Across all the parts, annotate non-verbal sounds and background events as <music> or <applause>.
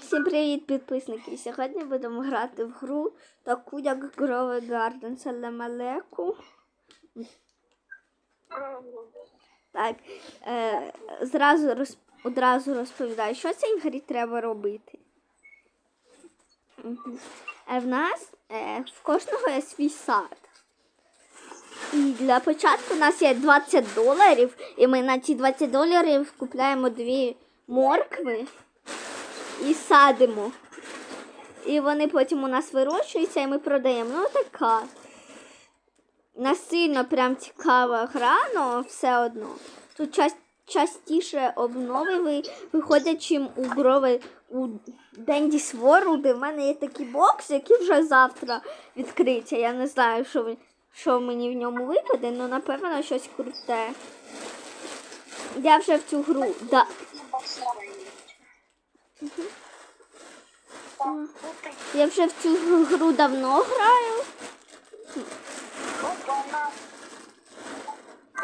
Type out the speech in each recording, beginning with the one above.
Всім привіт, підписники! Сьогодні будемо грати в гру таку, як Grove Garden. Для. Так, е, зразу роз, одразу розповідаю, що цій грі треба робити. Мгм. Е, в нас е, в кожного є свій сад. І для початку у нас є 20 доларів, і ми на ці 20 доларів купляємо дві моркви і садимо. І вони потім у нас вирощуються і ми продаємо. Ну така. Не сильно прям цікава гра, але все одно. Тут час, частіше обнови ви, виходять, чим у грови у Дендіс World. В мене є такий бокс, який вже завтра відкриється. Я не знаю, що, що мені в ньому випаде, але напевно щось круте. Я вже в цю гру. Да, Я вже в цю гру давно граю.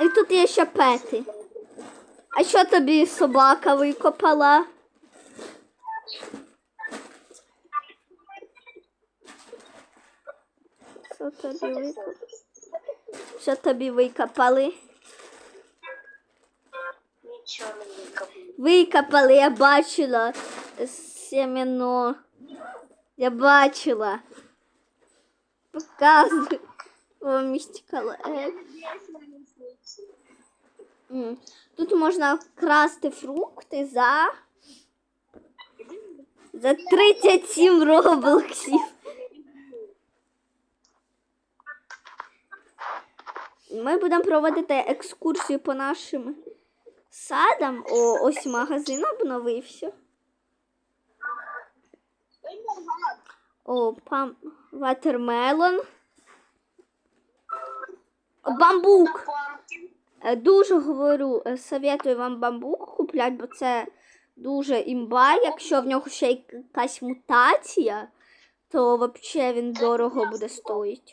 І тут є ще пети. А що тобі собака викопала? Що тобі викопали? Що тобі викопали? Нічого не викопав. Викопали, я бачила семено. Я бачила. Показуй. О, містикала. М. Тут можна красти фрукти за. За 37 роблоксів. Ми будемо проводити екскурсію по нашим садам. О, ось магазин обновився. О, пам... ватермелон. Бамбук. Е, Дуже говорю, е, советую вам бамбук купляти, бо це дуже імба. Якщо в нього ще якась мутація, то взагалі він дорого буде стоїти.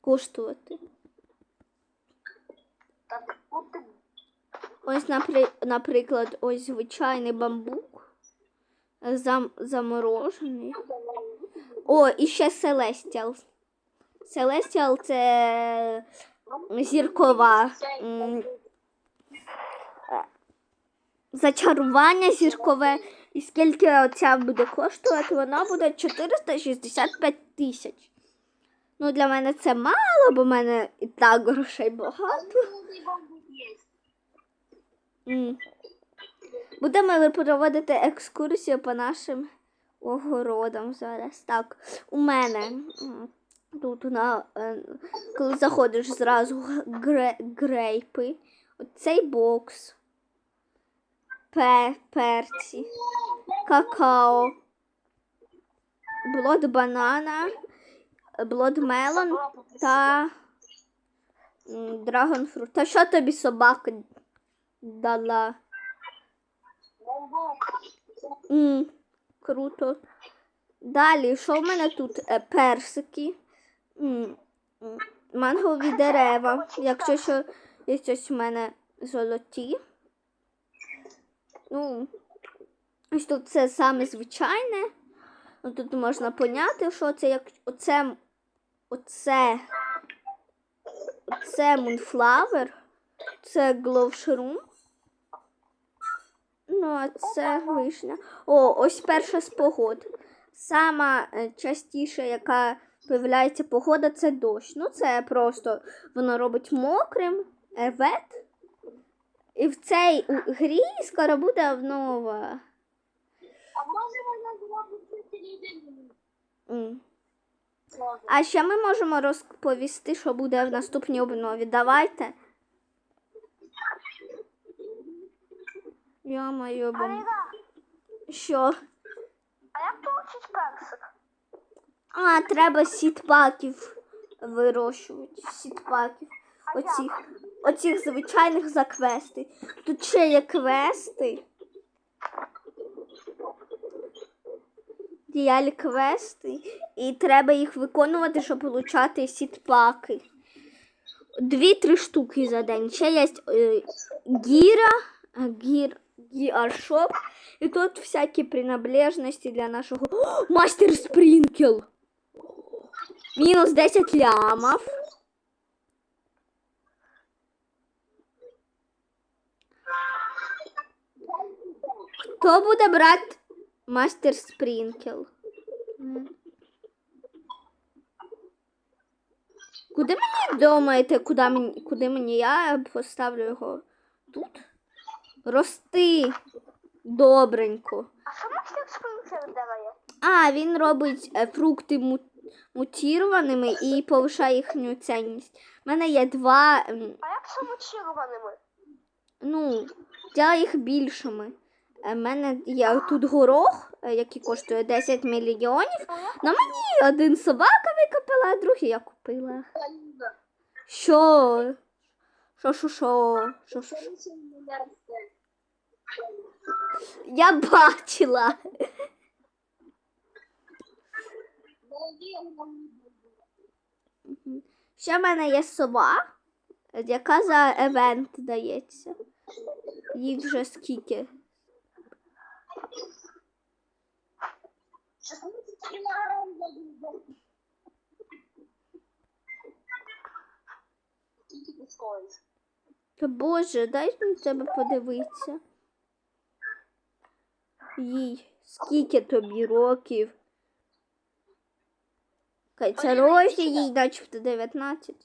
Коштувати. Ось, наприклад, ось звичайний бамбук. е, Зам... Заморожений. О, і ще Celestial. Celestial це зіркова. Зачарування зіркове. І скільки оця буде коштувати, вона буде 465 тисяч. Ну, для мене це мало, бо в мене і так грошей багато. Будемо проводити екскурсію по нашим огородам зараз. Так, у мене тут на, е, коли заходиш зразу гре, грейпи, оцей бокс, пе, перці, какао, блод банана, блод мелон та драгонфрут. Та що тобі собака дала? Бамбук. М, круто. Далі, що в мене тут? Е, персики, мангові дерева. Якщо що є щось у мене золоті. Ну, ось тут це саме звичайне. Ну, Тут можна поняти, що це як оце, оце, оце мунфлавер, це гловшрум. Ну, а це вишня. О, ось перша з погод. Сама е, частіше, яка появляється погода, це дощ. Ну, це просто воно робить мокрим, е. І в цій грі скоро буде нова. А може вона зробити? А ще ми можемо розповісти, що буде в наступній обнові. Давайте. Йо-моє, бом. Що? А як получить персик? А, треба сітпаків вирощувати. Сітпаків. Оцих, оцих звичайних за квести. Тут ще є квести. Діялі квести. І треба їх виконувати, щоб отримати сітпаки. Дві-три штуки за день. Ще є е, гіра, гіаршоп. І тут всякі принадлежності для нашого. Мастер Спрінкел! Мінус 10 лямов. Хто буде брати мастер Спрінкел? Куди мені думаєте, куди мені, куди мені я поставлю його? Тут? Рости. Добренько. А що Спринтер дає? А, він робить е, фрукти му- мутірованими і повишає їхню цінність. У мене є два, ем, А як з мучірованими? ну, я їх більшими. У мене є тут горох, е, який коштує 10 мільйонів. На мені один собака викопала, а другий я купила. Що? Що, що, що? Що, що, що? Я бачила. Ще в мене є сова, яка за евент дається. Їй вже скільки? 16 кілограм води. Скільки ти стоїш? Та Боже, дай на тебе подивитися. Їй, скільки тобі років? Це рожі їй начебто 19.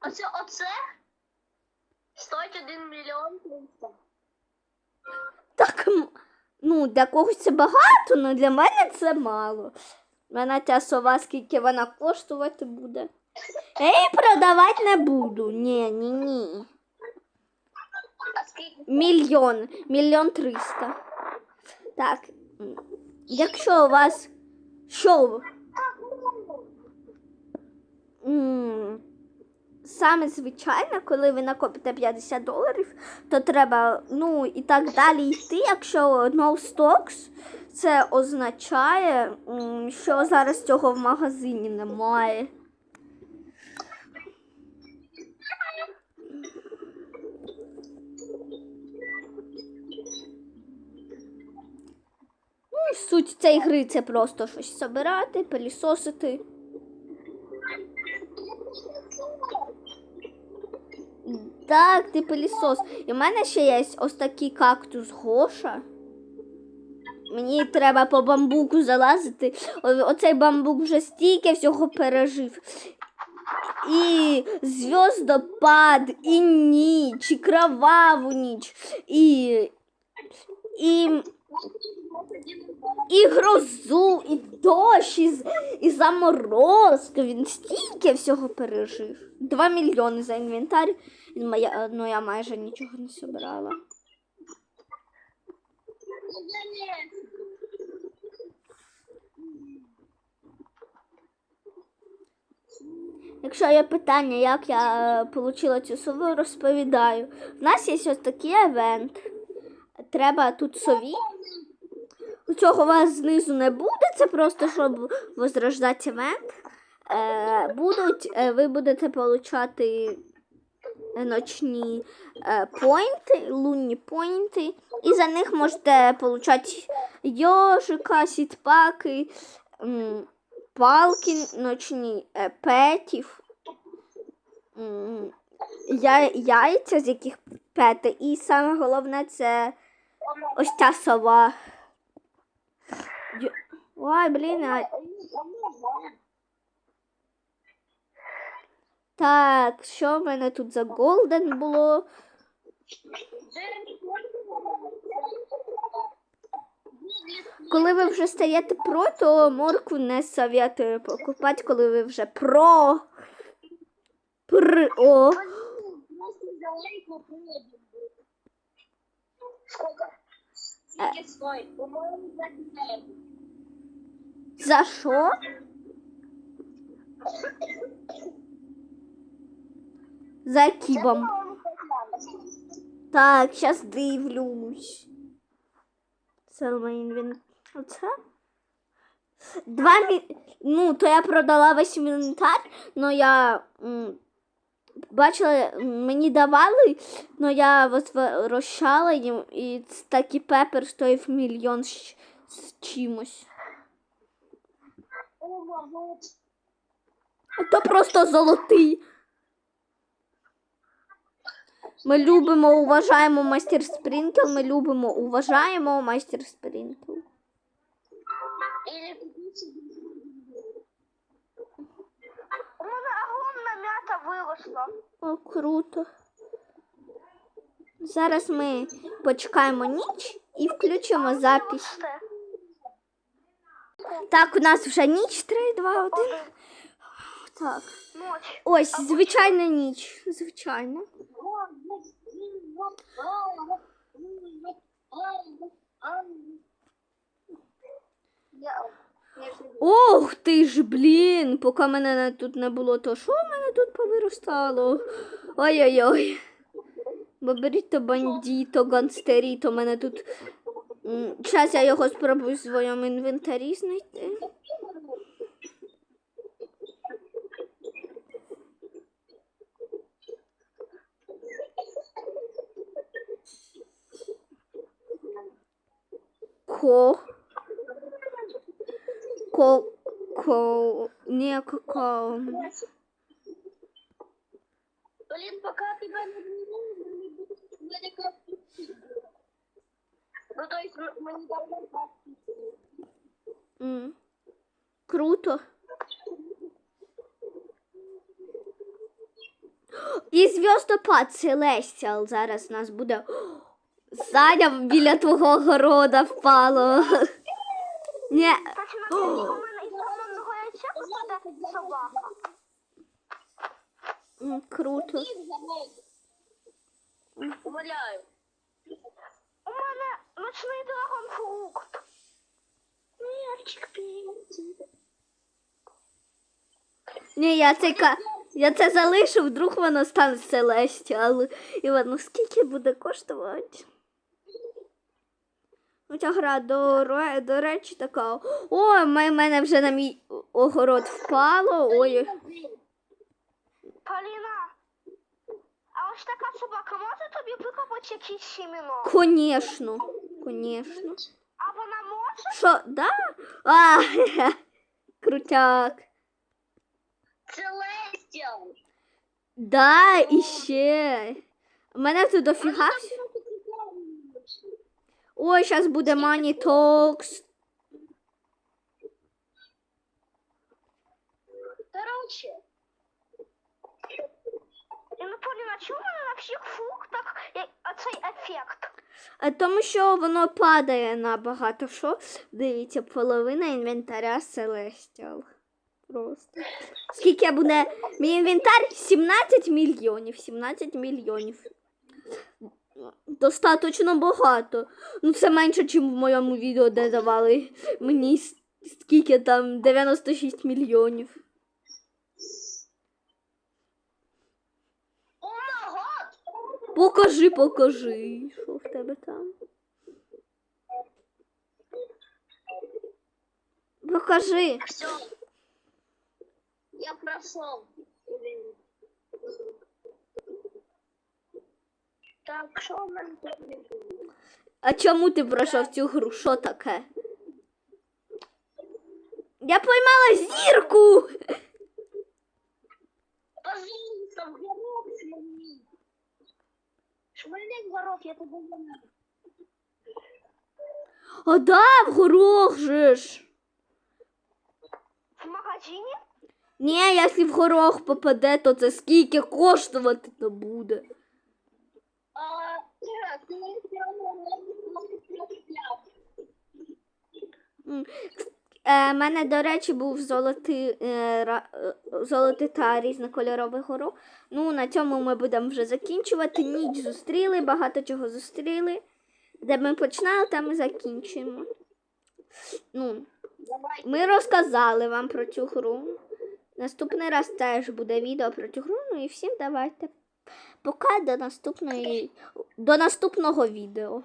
Оце оце стоїть 1 мільйон 300. Так, ну, для когось це багато, але для мене це мало. У мене ця сова, скільки вона коштувати буде. Я її продавати не буду. Ні, ні, ні. Мільйон. Мільйон триста. Так. Якщо у вас. М, Саме звичайно, коли ви накопите 50 доларів, то треба, ну і так далі йти. Якщо no stocks, це означає, що зараз цього в магазині немає. Ну, і суть цієї гри це просто щось собирати, пилісосити. Так, ти пилісос. І в мене ще є ось такий кактус Гоша. Мені треба по бамбуку залазити. О- Оцей бамбук вже стільки всього пережив. І зв'яздопад, і ніч, і кроваву ніч, і, і, і грозу, і дощ, і, і заморозки. Він стільки всього пережив. Два мільйони за інвентар. Моя, ну я майже нічого не собирала. Якщо є питання, як я отримала цю сову, розповідаю. У нас є ось такий евент. Треба тут сові. Цього у вас знизу не буде, це просто щоб возрождати евент. Е, будуть, е, ви будете отримати ночні е, поінти, лунні поінти, і за них можете отримати йожика, сітпаки, м, палки ночні, е, петів, м, я, яйця, з яких пети, і саме головне це ось ця сова. Ой, блін, а... так, що в мене тут за голден було? Коли ви вже стаєте про, то моркву не советую покупати, коли ви вже про. Про. Скільки стоїть? По-моєму, за днем. За що? За кібом. Так, зараз дивлюсь. Це мій інвентар. Оце? Два мі... Ну, то я продала весь інвентар, но я м, бачили, мені давали, але я возвращала їм, і такий пепер стоїв мільйон з, чимось. А то просто золотий. Ми любимо, уважаємо майстер Спрінкл, ми любимо, уважаємо майстер Спрінкл. М'ята. О, круто. Зараз ми почекаємо ніч і включимо запись. Так, у нас вже ніч 3, 2, 1. Так. Ось, звичайна ніч. Я же- Ох ти ж, блін, поки мене тут не було, то що в мене тут повиростало? Ой-ой-ой. Бобріто, бандіто, ганстеріто, мене тут. Зараз я його спробую в своєму інвентарі знайти. Ко. Ко. Ко. Не какао. Блин, пока тебя не будет, вроде как Ну, то есть мы мы не должны подписывать. М. Круто. І зв'яздопад Селестіал зараз у нас буде. Саня біля твого города впало. Ні. У мене із соломного яйця буде собака. М, Круто. Умоляю. У мене ночний драгонфрукт. Мальчик, перейти. Ні, я це, ка- я це залишу, вдруг воно стане Селестіал. І воно скільки буде коштувати? Ця гра до, до речі така. О, в мене вже на мій огород впало. Ой. Поліна, а ось така собака може тобі викопати якийсь сімінок? Конечно, конечно. А вона може? Що, да? А, <laughs> крутяк. Целестиал. Да, і ще. У мене тут дофіга. всь- Ой, зараз буде Money Talks. Короче, І ну, Поліна, чому в на всіх фруктах оцей ефект? А тому що воно падає набагато що. Дивіться, половина інвентаря Celestial. Просто. Скільки буде мій інвентар? 17 мільйонів. 17 мільйонів. Достаточно багато. Ну, це менше, ніж в моєму відео, де давали мені скільки там 96 мільйонів. Покажи, покажи, що в тебе там. Покажи. Все. Я прошел. Так, що в мене тут не було? А чому ти пройшов цю гру? Що таке? Я поймала зірку! Пожалуйста, в горох шмальни. Шмальни в горох, я тебе знаю. А да, в горох же ж. В магазині? Ні, якщо в горох попаде, то це скільки коштувати то буде. М. Е, мене, до речі, був золотий, е, е, золотий та різнокольоровий горох. Ну, на цьому ми будемо вже закінчувати. Ніч зустріли, багато чого зустріли. Де ми починали, там і закінчуємо. Ну, Ми розказали вам про цю гру. Наступний раз теж буде відео про цю гру. Ну і всім давайте. Пока до наступної до наступного відео.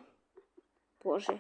Боже.